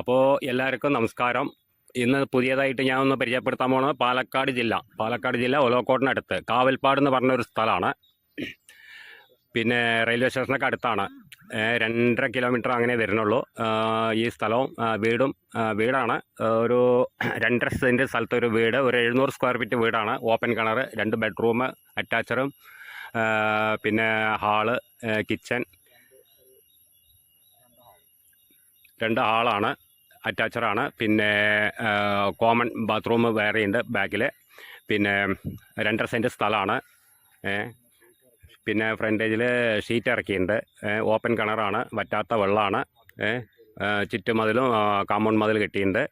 അപ്പോൾ എല്ലാവർക്കും നമസ്കാരം. ഇന്ന് പുതിയതായിട്ട് ഞാൻ ഒന്ന് പരിചയപ്പെടുത്താൻ പോകുന്നത് പാലക്കാട് ജില്ല. പാലക്കാട് ജില്ല ഒലോക്കോട്ടിനടുത്ത് കാവൽപ്പാട് എന്ന് പറഞ്ഞൊരു സ്ഥലമാണ്. പിന്നെ റെയിൽവേ സ്റ്റേഷനൊക്കെ അടുത്താണ്. രണ്ടര കിലോമീറ്റർ അങ്ങനെ വരുന്നുള്ളൂ. ഈ സ്ഥലവും വീടും വീടാണ്. ഒരു രണ്ടര സെന്റ് സ്ഥലത്തൊരു വീട്. ഒരു എഴുന്നൂറ് സ്ക്വയർ ഫീറ്റ് വീടാണ്. ഓപ്പൺ കിണർ രണ്ട് ബെഡ്റൂം അറ്റാച്ചറും പിന്നെ ഹാൾ കിച്ചൺ രണ്ട് ഹാളാണ്. അറ്റാച്ചറാണ് പിന്നെ കോമൺ ബാത്റൂം വേറെ ഉണ്ട് ബാക്കിൽ പിന്നെ രണ്ടര സെന്റ് സ്ഥലമാണ്. പിന്നെ ഫ്രണ്ടേജിൽ ഷീറ്റ് ഇറക്കിയിട്ടുണ്ട്. ഓപ്പൺ കിണറാണ് വറ്റാത്ത വെള്ളമാണ് ചുറ്റുമതിലും കാമ്പൗണ്ട് മതിൽ കെട്ടിയിട്ടുണ്ട്.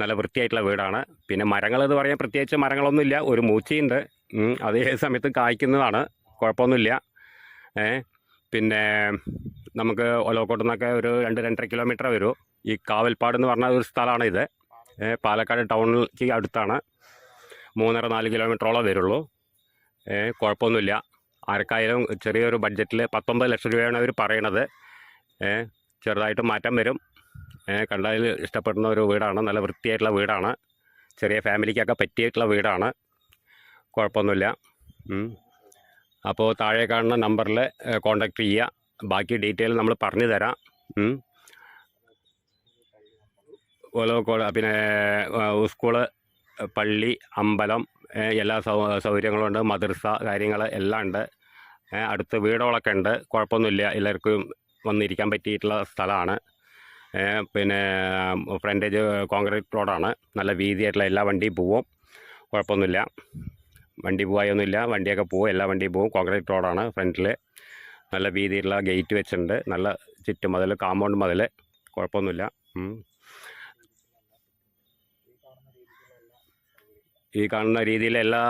നല്ല വൃത്തിയായിട്ടുള്ള വീടാണ്. പിന്നെ മരങ്ങൾ എന്ന് പറയാൻ പ്രത്യേകിച്ച് മരങ്ങളൊന്നുമില്ല. ഒരു മൂച്ചയുണ്ട്. അതേ സമയത്ത് കായ്ക്കുന്നതാണ്. കുഴപ്പമൊന്നുമില്ല. പിന്നെ നമുക്ക് ഒലവക്കോട്ട് നിന്നൊക്കെ ഒരു രണ്ട് രണ്ടര കിലോമീറ്റർ വരും. ഈ കാവൽപ്പാട് എന്ന് പറഞ്ഞ ഒരു സ്ഥലമാണ് ഇത്. പാലക്കാട് ടൗണിലേക്ക് അടുത്താണ്. മൂന്നര നാല് കിലോമീറ്ററോളം വരുള്ളൂ. കുഴപ്പമൊന്നുമില്ല. ആർക്കായാലും ചെറിയൊരു ബഡ്ജറ്റിൽ പത്തൊമ്പത് ലക്ഷം രൂപയാണ് അവർ പറയണത്. ചെറുതായിട്ട് മാറ്റം വരും. കണ്ടതിൽ ഇഷ്ടപ്പെടുന്ന ഒരു വീടാണ്. നല്ല വൃത്തിയായിട്ടുള്ള വീടാണ്. ചെറിയ ഫാമിലിക്കൊക്കെ പറ്റിയിട്ടുള്ള വീടാണ്. കുഴപ്പമൊന്നുമില്ല. അപ്പോൾ താഴെ കാണുന്ന നമ്പറിൽ കോൺടാക്റ്റ് ചെയ്യുക ബാക്കി ഡീറ്റെയിൽ നമ്മൾ പറഞ്ഞു തരാം. ഓലോ പിന്നെ സ്കൂൾ പള്ളി അമ്പലം എല്ലാ സൗ സൗകര്യങ്ങളും ഉണ്ട്. മദ്രസ കാര്യങ്ങൾ എല്ലാം ഉണ്ട്. അടുത്ത് വീടുകളൊക്കെ ഉണ്ട്. കുഴപ്പമൊന്നുമില്ല. എല്ലാവർക്കും വന്നിരിക്കാൻ പറ്റിയിട്ടുള്ള സ്ഥലമാണ്. പിന്നെ ഫ്രണ്ടേജ് കോൺക്രീറ്റ് റോഡാണ്. നല്ല വീതിയായിട്ടുള്ള എല്ലാ വണ്ടിയും പോവും. കുഴപ്പമൊന്നുമില്ല. വണ്ടി പോകായൊന്നുമില്ല വണ്ടിയൊക്കെ പോവും. എല്ലാ വണ്ടിയും പോവും. കോൺക്രീറ്റ് റോഡാണ് ഫ്രണ്ടിൽ നല്ല വീതിയിലുള്ള ഗേറ്റ് വെച്ചിട്ടുണ്ട്. നല്ല ചുറ്റുമതിൽ കാമ്പൗണ്ട് മതിൽ കുഴപ്പമൊന്നുമില്ല. ഈ കാണുന്ന രീതിയിൽ എല്ലാ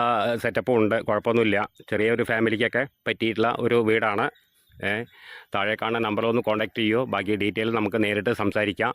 സെറ്റപ്പും ഉണ്ട്. കുഴപ്പമൊന്നുമില്ല. ചെറിയൊരു ഫാമിലിക്കൊക്കെ പറ്റിയിട്ടുള്ള ഒരു വീടാണ്. താഴെ കാണുന്ന നമ്പറിൽ കോൺടാക്ട് ചെയ്യൂ. ബാക്കി ഡീറ്റെയിൽ നമുക്ക് നേരിട്ട് സംസാരിക്കാം.